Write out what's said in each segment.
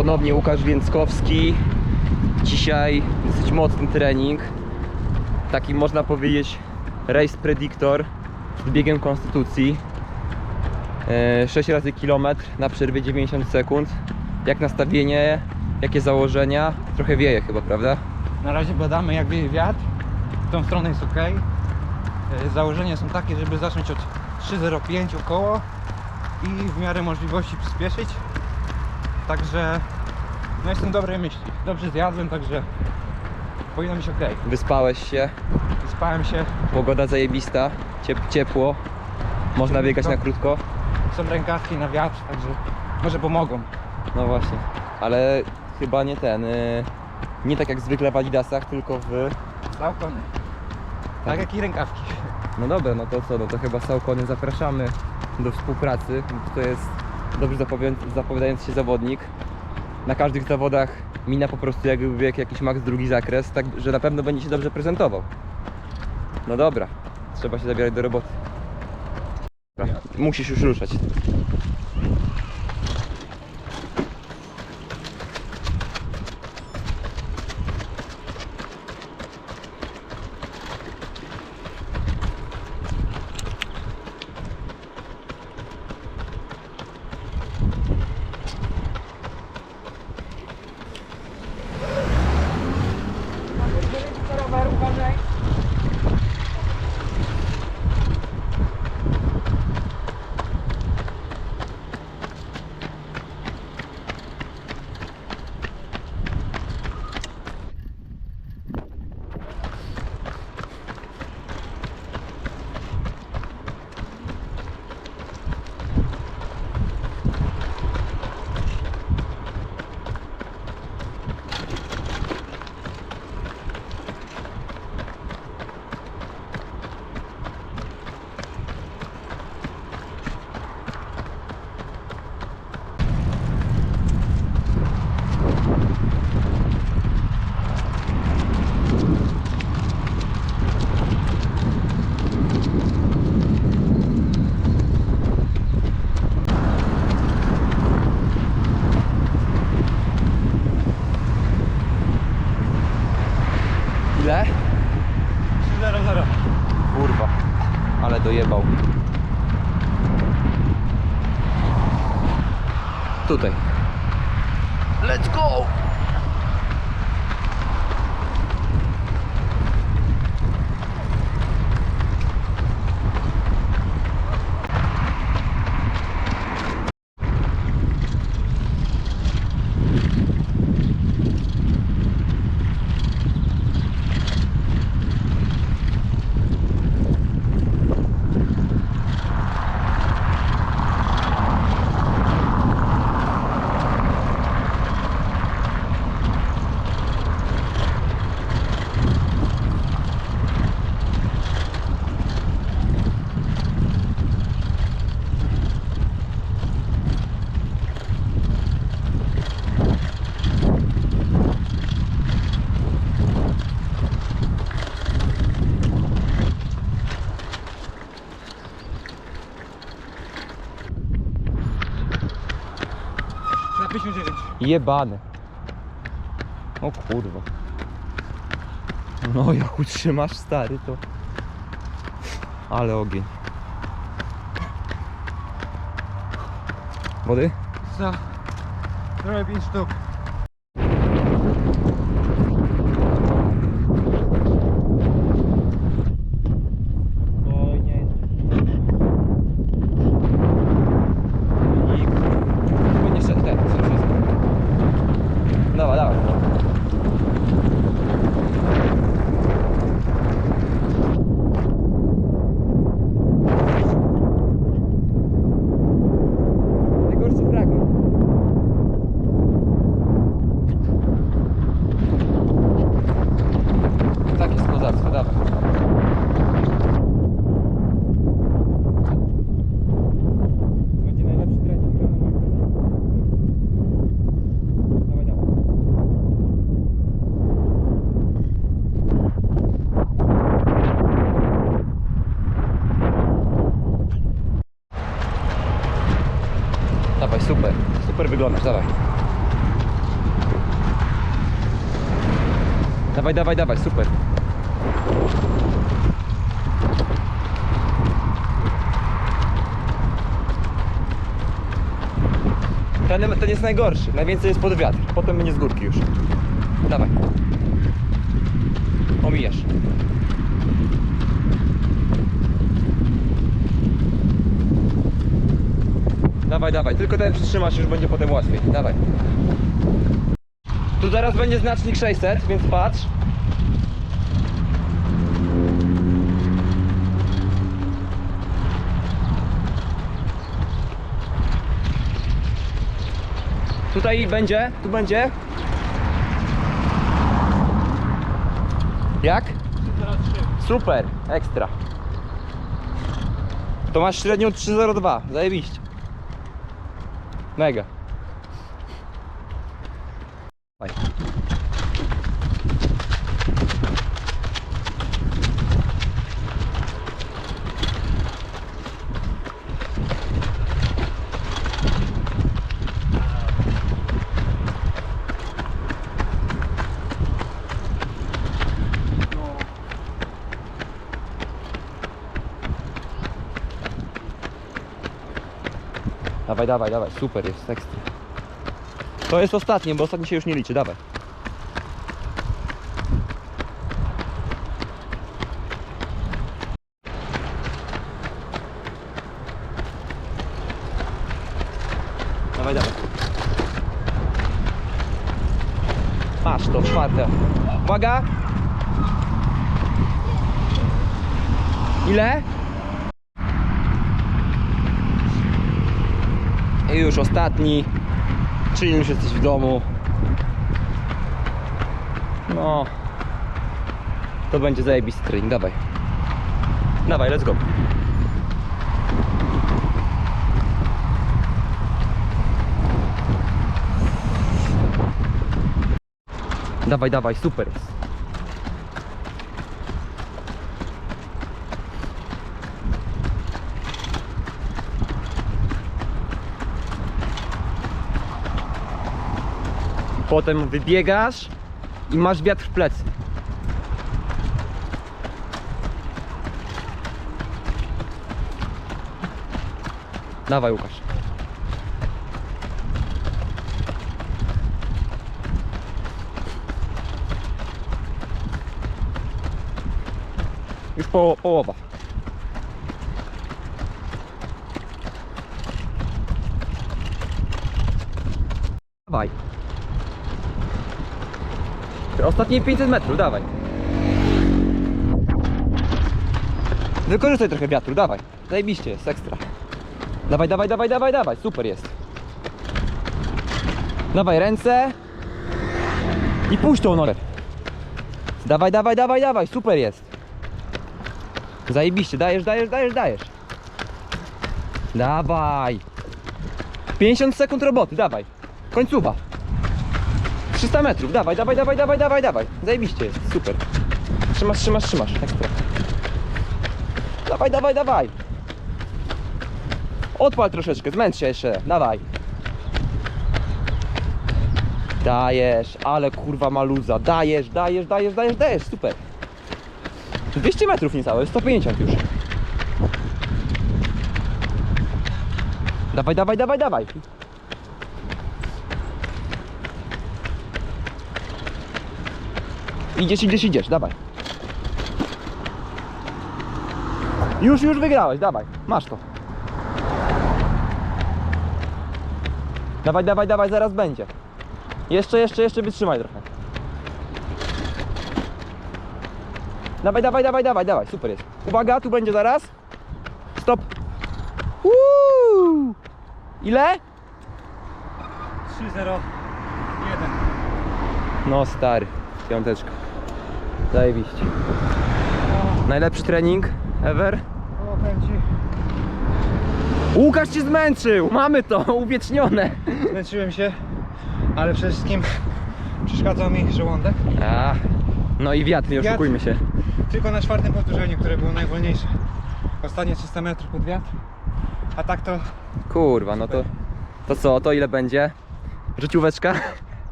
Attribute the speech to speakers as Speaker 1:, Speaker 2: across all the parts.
Speaker 1: Ponownie Łukasz Więckowski. Dzisiaj dosyć mocny trening. Taki można powiedzieć race predictor z biegiem konstytucji. 6 razy kilometr na przerwie 90 sekund. Jak nastawienie, jakie założenia? Trochę wieje chyba, prawda?
Speaker 2: Na razie badamy jak wieje wiatr. W tą stronę jest ok. Założenia są takie, żeby zacząć od 3.05 około i w miarę możliwości przyspieszyć. Także no jestem dobrej myśli. Dobrze zjadłem, także powinno być ok.
Speaker 1: Wyspałeś się,
Speaker 2: Spałem się,
Speaker 1: pogoda zajebista, ciep ciepło. Można biegać na krótko.
Speaker 2: są rękawki na wiatr, także może pomogą.
Speaker 1: No właśnie, ale chyba nie ten. y, Nie tak jak zwykle w Adidasach, tylko w.
Speaker 2: Saucony.
Speaker 1: Tak.
Speaker 2: Tak jak i rękawki.
Speaker 1: No dobra, no to co, no to chyba Saukony zapraszamy do współpracy. To jest dobrze zapowiad- zapowiadający się zawodnik. Na każdych zawodach mina po prostu jakby biegł jakiś max drugi zakres, tak że na pewno będzie się dobrze prezentował. No dobra, trzeba się zabierać do roboty. Musisz już ruszać. Ile?
Speaker 2: 3.00.
Speaker 1: Kurwa, dojebał. Tutaj. Let's go!
Speaker 2: 59.
Speaker 1: Jebany. O kurwa. No jak utrzymasz stary to... Ale ogień. Wody?
Speaker 2: Co? Trochę 5 sztuk.
Speaker 1: Oj, nie jest. I... Będzie szedł ten, co jest. Dawaj, Dawaj, super. Super wyglądasz, dawaj. Dawaj, dawaj, dawaj, super. Ten, ten jest najgorszy, najwięcej jest pod wiatr, potem będzie z górki już. Dawaj. Omijasz. Dawaj, dawaj, tylko ten przytrzymasz, już będzie potem łatwiej. Dawaj. Tu zaraz będzie znacznik 600, więc patrz. Tutaj będzie, tu będzie. Jak? Super, ekstra. To masz średnią 302, zajebiście. Mega. Dawaj, dawaj, dawaj, super jest, ekstra. To jest ostatnie, bo ostatni się już nie liczy, dawaj. Dawaj, dawaj. Masz to, czwarte. Uwaga! Ile? I już ostatni. Czyli już jesteś w domu. No. To będzie zajebisty trening, dawaj. Dawaj, let's go. Dawaj, dawaj, super jest. Potem wybiegasz i masz wiatr w plecy. Dawaj Łukasz. Już po, połowa. Dawaj. Ostatnie 500 metrów, dawaj. Wykorzystaj trochę wiatru, dawaj. Zajebiście jest, ekstra. Dawaj, dawaj, dawaj, dawaj, dawaj, super jest. Dawaj ręce. I puść tą nogę. Dawaj, dawaj, dawaj, dawaj, super jest. Zajebiście, dajesz, dajesz, dajesz, dajesz. Dawaj. 50 sekund roboty, dawaj. Końcówa. 300 metrów, dawaj, dawaj, dawaj, dawaj, dawaj, dawaj. Zajebiście jest, super. Trzymasz, trzymasz, trzymasz, ekstra. Dawaj, dawaj, dawaj. Odpal troszeczkę, zmęcz się jeszcze, dawaj. Dajesz, ale kurwa maluza, dajesz, dajesz, dajesz, dajesz, dajesz, super. 200 metrów niecałe, 150 już. Dawaj, dawaj, dawaj, dawaj. Idziesz, idziesz, idziesz, dawaj. Już, już wygrałeś, dawaj, masz to. Dawaj, dawaj, dawaj, zaraz będzie. Jeszcze, jeszcze, jeszcze wytrzymaj trochę. Dawaj, dawaj, dawaj, dawaj, dawaj, super jest. Uwaga, tu będzie zaraz. Stop. Uuu. Ile?
Speaker 2: 3-0-1.
Speaker 1: No stary, piąteczka. Zajebiście. Najlepszy trening ever.
Speaker 2: O, pędzi.
Speaker 1: Łukasz cię zmęczył! Mamy to, uwiecznione.
Speaker 2: Zmęczyłem się, ale przede wszystkim przeszkadzał mi żołądek.
Speaker 1: A, no i wiatr, nie
Speaker 2: Wiatr.
Speaker 1: oszukujmy się.
Speaker 2: Tylko na czwartym powtórzeniu, które było najwolniejsze. Ostatnie 300 metrów pod wiatr. A tak to
Speaker 1: Kurwa, no to, to co, to ile będzie? Życióweczka?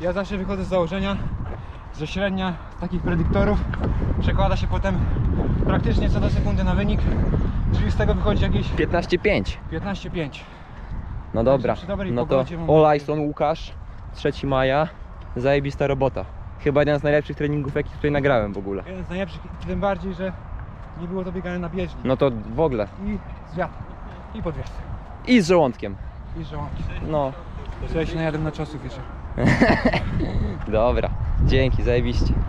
Speaker 2: ja zawsze wychodzę z założenia, że średnia takich predyktorów przekłada się potem praktycznie co do sekundy na wynik, czyli z tego wychodzi jakieś
Speaker 1: 15-5.
Speaker 2: 15-5.
Speaker 1: No dobra,
Speaker 2: przy dobrej
Speaker 1: no to
Speaker 2: pogodzie mam-
Speaker 1: Olajson Łukasz, 3 maja, zajebista robota. Chyba jeden z najlepszych treningów, jaki tutaj nagrałem w ogóle.
Speaker 2: Jeden z najlepszych, tym bardziej, że nie było to biegane na bieżni.
Speaker 1: No to w ogóle.
Speaker 2: I z wiatrem, i pod wiatr,
Speaker 1: I z żołądkiem.
Speaker 2: i z żołądkiem.
Speaker 1: No,
Speaker 2: Słuchaj się najadę na czasów jeszcze.
Speaker 1: dobra. Dzięki, zajebiście.